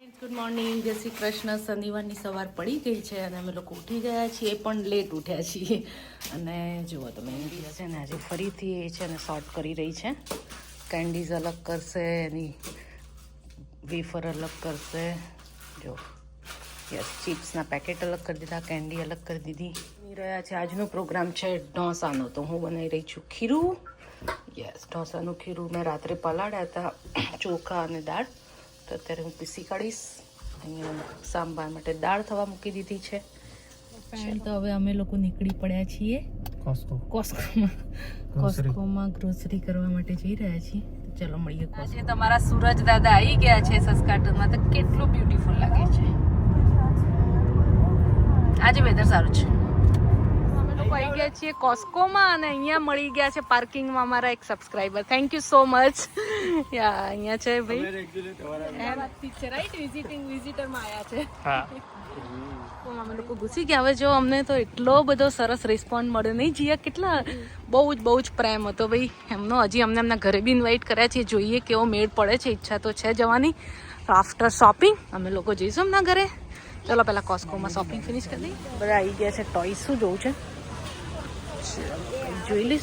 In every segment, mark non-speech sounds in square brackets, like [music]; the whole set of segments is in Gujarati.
ગુડ મોર્નિંગ જય શ્રી કૃષ્ણ. શનિવારની સવાર પડી ગઈ છે અને અમે લોકો ઉઠી ગયા છીએ, પણ લેટ ઉઠ્યા છીએ. અને જુઓ તમે ઇન્ડિયા છે ને આજે ફરીથી એ છે ને શોર્ટ કરી રહી છે. કેન્ડીઝ અલગ કરશે, એની વેફર અલગ કરશે. જો યસ ચિપ્સના પેકેટ અલગ કરી દીધા કેન્ડી અલગ કરી દીધી. રહ્યા છે આજનો પ્રોગ્રામ છે ઢોસાનો. તો હું બનાવી રહી છું ખીરું. યસ ઢોસાનું ખીરું મેં રાત્રે પલાળ્યા હતા, ચોખા અને દાળ. તો અત્યારે હું પીસી કાઢીશ. અહીંયા સાંભાર માટે દાળ થવા મૂકી દીધી છે. તો હવે અમે લોકો નીકળી પડ્યા છીએ કોસ્કો. કોસ્કોમાં. કોસ્કોમાં ગ્રોસરી કરવા માટે જઈ રહ્યા છીએ. ચલો મળીએ આજે તમારા સૂરજ દાદા આવી ગયા છે સસ્કાટનમાં તો કેટલું બ્યુટીફુલ લાગે છે? આજે વેધર સારું છે. આવી ગયા છીએ કોસ્કોમાં અને અહીંયા મળી ગયા છે પાર્કિંગમાં અમારા એક subscriber. Thank you so much યા અહીંયા છે ભાઈ. રાઈટ વિઝિટિંગ વિઝિટરમાં આવ્યા છે હા. અમે લોકો ઘૂસી ગયા. હવે જો અમને તો એટલો બધો સરસ રિસ્પોન્ડ મળ્યો. નહીં જીયા કેટલા બહુ જ બહુ જ પ્રેમ હતો ભાઈ. એમનો હજી અમને એમના ઘરે બી ઇન્વાઇટ કર્યા છે. જોઈએ કેવો મેળ પડે છે. ઈચ્છા તો છે જવાની. આફ્ટર શોપિંગ અમે લોકો જઈશું એમના ઘરે. ચલો પહેલાં કોસ્કોમાં શોપિંગ ફિનિશ કરી દઈએ. બધા આવી ગયા છે. ટોય શું જોવું છે? જોઈ લઈશ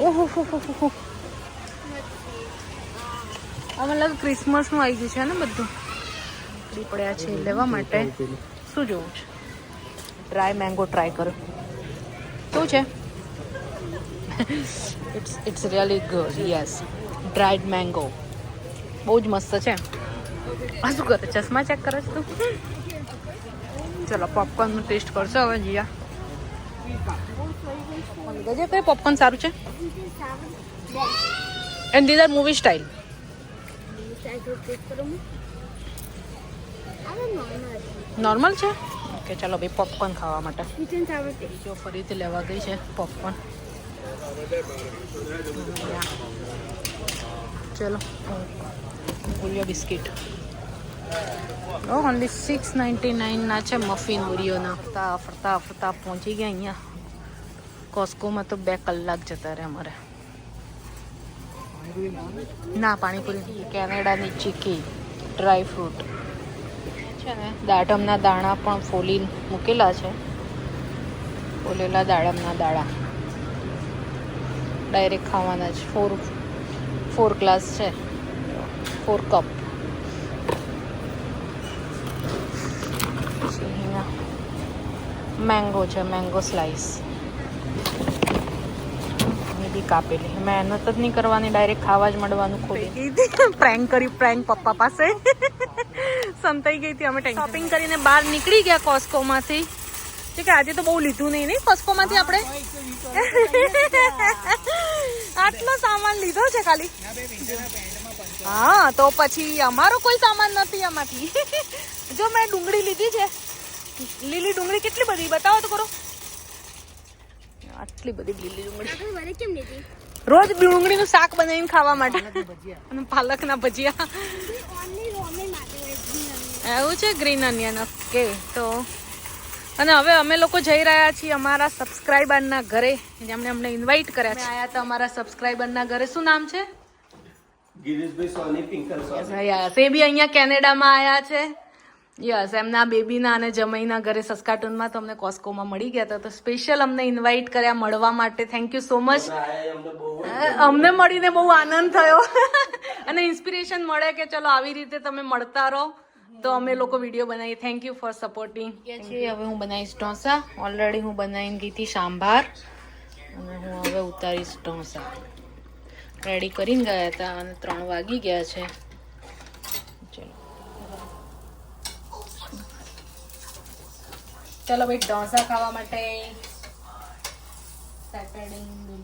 ઓહો હો હો હો હો. આ મતલબ ક્રિસમસનું આવી ગયું છે ને બધું? નીકળી પડ્યા છે લેવા માટે. શું જોવું છે? ડ્રાય મેંગો ટ્રાય કરો. શું છે? It's it's really good yes dried mango બહુ જ મસ્ત છે. આ શું કરે? ચશ્મા ચેક કરે છે તું? ચલો પોપકોર્નનું ટેસ્ટ કરશો હવે જીયા. ગજે, કઈ પોપકોર્ન સારું છે? And these are movie style normal છે? ઓકે ચાલો ભાઈ પોપકોર્ન ખાવા માટે. જો ફરીથી લેવા ગઈ છે પોપકોર્ન ચલો Oreo biscuit. Only six ninety નાઇનના છે મફિન ઓરિયોના ફરતા ફરતા ફરતા પહોંચી ગયા અહીંયા. કોસ્કોમાં તો બે કલાક જતા રહે અમારે. ના, પાણીપુરી કેનેડાની ચીકી ડ્રાય ફ્રૂટ છે ને, દાડમના દાણા પણ ફોલી મૂકેલા છે. ફોલેલા દાડમના દાણા. ડાયરેક્ટ ખાવાના જ. ફોર ફોર ગ્લાસ છે. ફોર કપ પછી અહીંયા મેંગો છે મેંગો સ્લાઈસ બી કાપેલી. મહેનત જ નહીં કરવાની ડાયરેક્ટ ખાવા જ મળવાનું ખોલી. પ્રેન્ક કરી પ્રેન્ક પપ્પા પાસે. સંતાઈ ગઈ હતી અમે શોપિંગ કરીને બહાર નીકળી ગયા કોસ્કોમાંથી. કે આજે તો બહુ લીધું નહીં નહીં? કોસ્કોમાંથી આપણે? આટલો સામાન લીધો છે ખાલી? હા તો પછી અમારો કોઈ સામાન નથી એમાંથી જો મેં ડુંગળી લીધી છે. લીલી ડુંગળી કેટલી બધી? બતાવો તો કરો આટલી બધી લીલી ડુંગળી. રોજ ડુંગળીનું શાક બનાવીને ખાવા માટે. અને પાલકના ભજીયા. એવું છે ગ્રીન અનિયન ઓકે તો અને હવે અમે લોકો જઈ રહ્યા છીએ અમારા સબસ્ક્રાઈબરના ઘરે. જેમણે અમને ઇન્વાઇટ કર્યા છે. આયા તો અમારા સબસ્ક્રાઈબરના ઘરે. શું નામ છે? ગિરીશભાઈ સોની પિંકલ સોની. યસ એ બી અહીંયા કેનેડામાં આવ્યા છે. યસ એમના બેબીના અને જમઈના ઘરે સસ્કાટુનમાં તો અમને કોસ્કોમાં મળી ગયા હતા. તો સ્પેશિયલ અમને ઇન્વાઇટ કર્યા મળવા માટે. થેન્ક યુ સો મચ અમને અમને મળીને બહુ આનંદ થયો. [laughs] અને ઇન્સ્પિરેશન મળે કે ચલો આવી રીતે તમે મળતા રહો. તો અમે લોકો વીડિયો બનાવીએ. થેન્ક યુ ફોર સપોર્ટિંગ છીએ હવે હું બનાવીશ ઢોસા. ઓલરેડી હું બનાવીને ગઈ હતી સાંભાર. અને હું હવે ઉતારીશ ઢોસા. રેડી કરીને ગયા હતા અને ત્રણ વાગી ગયા છે ચલો ચલો ભાઈ ઢોસા ખાવા માટે સેટરડે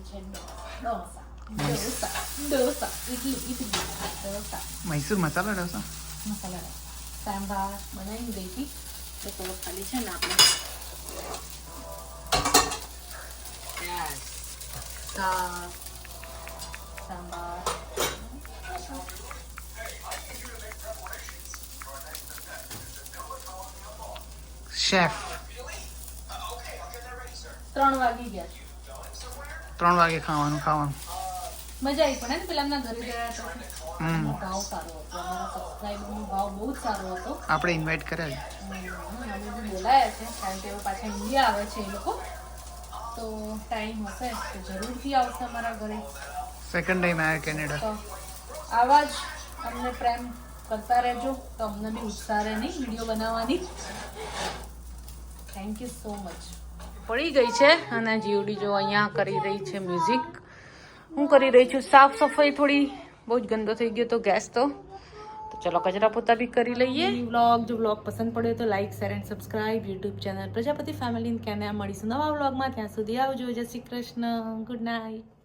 છે ઢોસા. ઢોસા ઢોસા. ઇડલી ઇડલી ઢોસા. મૈસૂર મસાલા ઢોસા? મસાલા સાંભાર બનાવી ગઈ હતી તો થોડો ખાલી છે ને આપણે. Yes. સાંભાર. શેફ ત્રણ વાગી ગયા છે. ત્રણ વાગે ખાવાનું ખાવાનું. મજા આવી પણ ને પેલા એમના ઘરે ગયા એનો ભાવ સારો હતો. અમારા સબસ્ક્રાઈબરનો ભાવ બહુ જ સારો હતો. આપણે ઇન્વાઇટ કર્યા છે. બોલાયા છે કારણ કે પાછા ઇન્ડિયા આવે છે એ લોકો. તો ટાઈમ હશે તો જરૂરથી આવશે અમારા ઘરે. સેકન્ડ ટાઈમ આવ્યા કેનેડા તો આવા જ અમને પ્રેમ કરતા રહેજો. તો અમને બી ઉત્સાહ રહે નહીં વીડિયો બનાવવાની. થેન્ક યુ સો મચ પડી ગઈ છે અને જીવડી જો અહીંયા કરી રહી છે મ્યુઝિક હું કરી રહી છું સાફ સફાઈ થોડી, બહુ જ ગંદો થઈ ગયો તો ગેસ તો. તો ચલો કચરા પોતા બી કરી લઈએ. વ્લોગ જો વ્લોગ પસંદ પડ્યો તો like share and subscribe YouTube channel Prajapati family કેને મળીશું. નવા વ્લોગમાં ત્યાં સુધી આવજો. જય શ્રી કૃષ્ણ. Good night